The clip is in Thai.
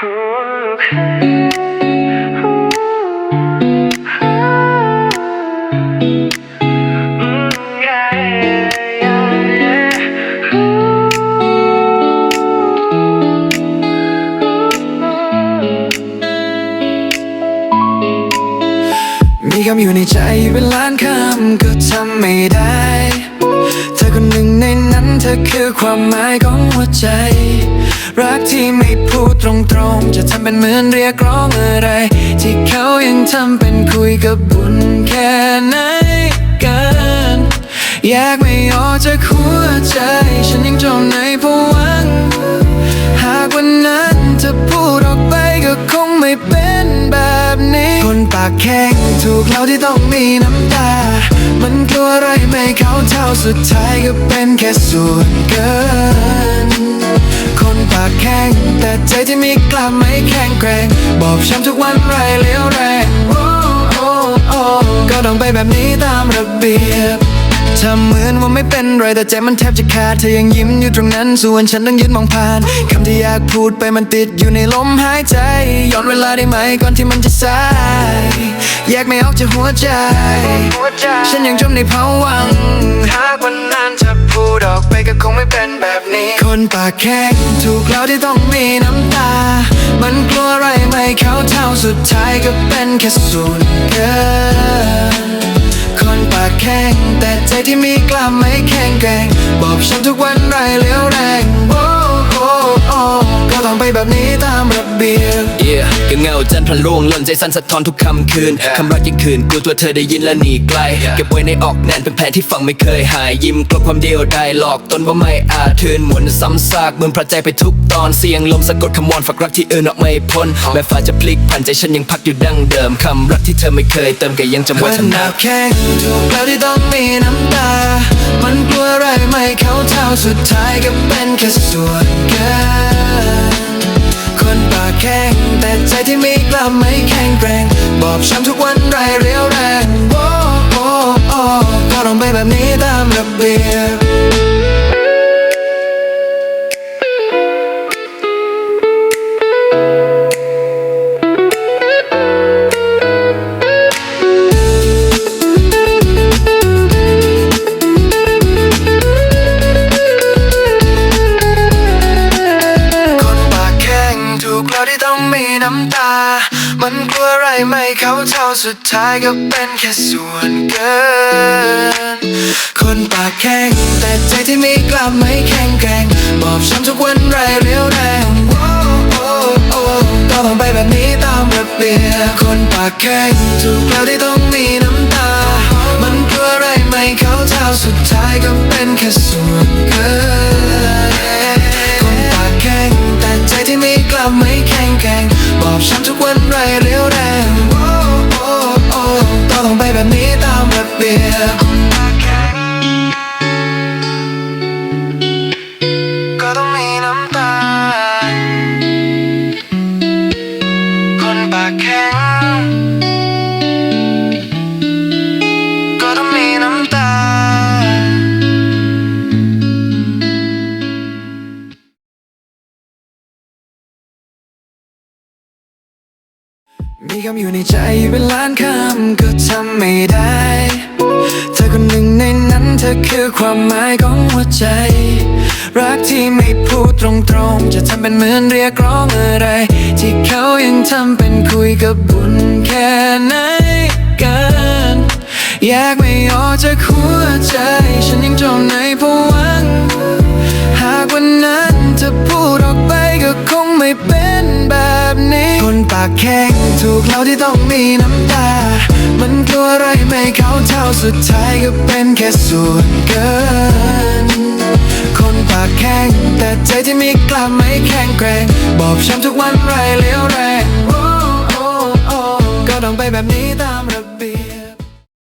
มีคำอยู่ในใจเป็นล้านคำก็ทำไม่ได้ เธอคนหนึ่งในนั้นเธอคือความหมายของหัวใจรักที่ไม่พูดตรงๆ จะทำเป็นเหมือนเรียกร้องอะไร ที่เขายังทำเป็นคุยกับบุญแค่ไหนกันแยกไม่ออกจากหัวใจ ฉันยังจมในผวัง หากวันนั้นเธอพูดออกไปก็คงไม่เป็นแบบนี้ คนปากแข็งถูกเราที่ต้องมีน้ำตา มันกลัวอะไรไม่เข้าเท่าสุดท้ายก็เป็นแค่ส่วนเกินากแข็ง แต่ใจที่มีกล้ามไม่แข็งแกร่ง บอบช้ำทุกวันไรเลี้ยวแรงโอ้โอ้โอ้ก็ต้องไปแบบนี้ตามระเบียบทำเหมือนว่าไม่เป็นไรแต่ใจมันแทบจะขาดเธอยังยิ้มอยู่ตรงนั้นส่วนฉันต้องยืนมองผ่าน คำที่อยากพูดไปมันติดอยู่ในลมหายใจ ย้อนเวลาได้ไหมก่อนที่มันจะสาย แยกไม่ออกจากหัวใจ ฉันยังจมในภวังค์หากวันนั้นจะพูดออกไปก็คงไม่เป็นแบบนี้ คนปากแข็งถูกแล้วที่ต้องมีน้ำตา มันกลัวอะไรไม่เข้าเท่าสุดท้ายก็เป็นแค่ส่วนเกินคนปากแข็งแต่ใจที่มีกล้ามไม่แข็งแกร่งบอบช้ำทุกวันไรเลี้ยวแรงโอ้โอ้โอ้ก็ต้องไปแบบนี้ตามระ เบียบ Yeah ก็เงาจันทร์พลันร่วงหล่นใจสั่นสะท้อนทุกคำคืนคำรักยังคืนกลัวตัวเธอได้ยินและหนีไกลเก็บไว้ในออกแน่นเป็นแผลที่ฝังไม่เคยหาย ยิ้มกลบความเดียวได้หลอกตนว่าไม่อาจทืนหมุนซ้ำซากเหมือนพระใจไปทุกตอนเสียงลมสะกดคำวอนฝากรักที่เอื่นออกไม่พ้น แม้ฟ้าจะพลิกผันใจฉันยังพักอยู่ดั้งเดิมคำรักที่เธอไม่เคยเติมก็ยังจำไว้มันทำหนันักแข้งถูกแล้วที่ต้องมีน้ำตา มันกลัวอะไรไม่เข้าเท่าสุดท้ายก็เป็นแค่ส่วนเกินคนปาก แข็งแต่ใจที่มีกล้าไม่แข็งแกร่ง บอบช้ำทุกวันไรเรียวแรงโอ้โอ้โอ้ก็ต้องไปแบบนี้ตามระเบียบ มีน้ำตา มันกลัวอะไรไม่เข้าเท่าสุดท้ายก็เป็นแค่ส่วนเกิน คนปากแข็งแต่ใจที่มีกล้ามไม่แข็งแกร่งบอบช้ำทุกวันไรเรียวแรงโอ้โอ้โอ้ก็ต้องไปแบบนี้ตามระเบียบคนปากแข็งถูกแล้วที่ต้องมีน้ำตา มันกลัวอะไรไม่เข้าเท่าสุดท้ายก็เป็นแค่ส่วนเกินคนปากแข็งแต่ใจที่มีกล้ามไม่ แข็งแกงบอบช้ำทุกวันไรเรียวแรง มีคำอยู่ในใจเป็นล้านคำก็ทำไม่ได้ เธอคนหนึ่งในนั้นเธอคือความหมายของหัวใจ รักที่ไม่พูดตรงๆ จะทำเป็นเหมือนเรียกร้องอะไร ที่เขายังทำเป็นคุยกับบุญแค่ไหนกันแยกไม่ออกจากหัวใจ ฉันยังจมในผวัง หากวันนั้นเธอพูดออกไปก็คงไม่เป็นแบบนี้คนปากแข็ง ถูกเราที่ต้องมีน้ำตา มันกลัวอะไรไม่เขาเท่าสุดท้ายก็เป็นแค่ส่วนเกิน คนปากแข็งแต่ใจที่มีกล้ามไม่แข็งแกร่ง บอบช้ำทุกวันไรเลี้ยวแรงก็ต้องไปแบบนี้ตามระเบ